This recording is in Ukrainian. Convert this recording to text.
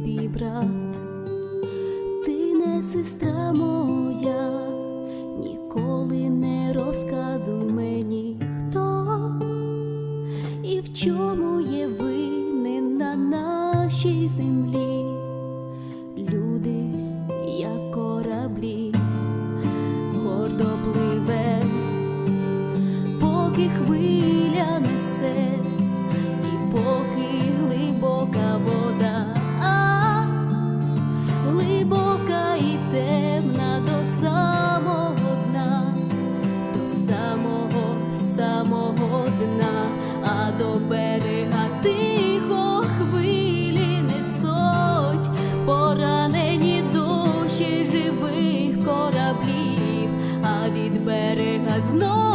твій брат, ти не сестра моя, ніколи не розказуй мені хто і в чому є вини на нашій землі, люди, як кораблі, гордо пливе, поки хвилі. до берега тихо хвилі несуть, поранені душі живих кораблів, а від берега знов.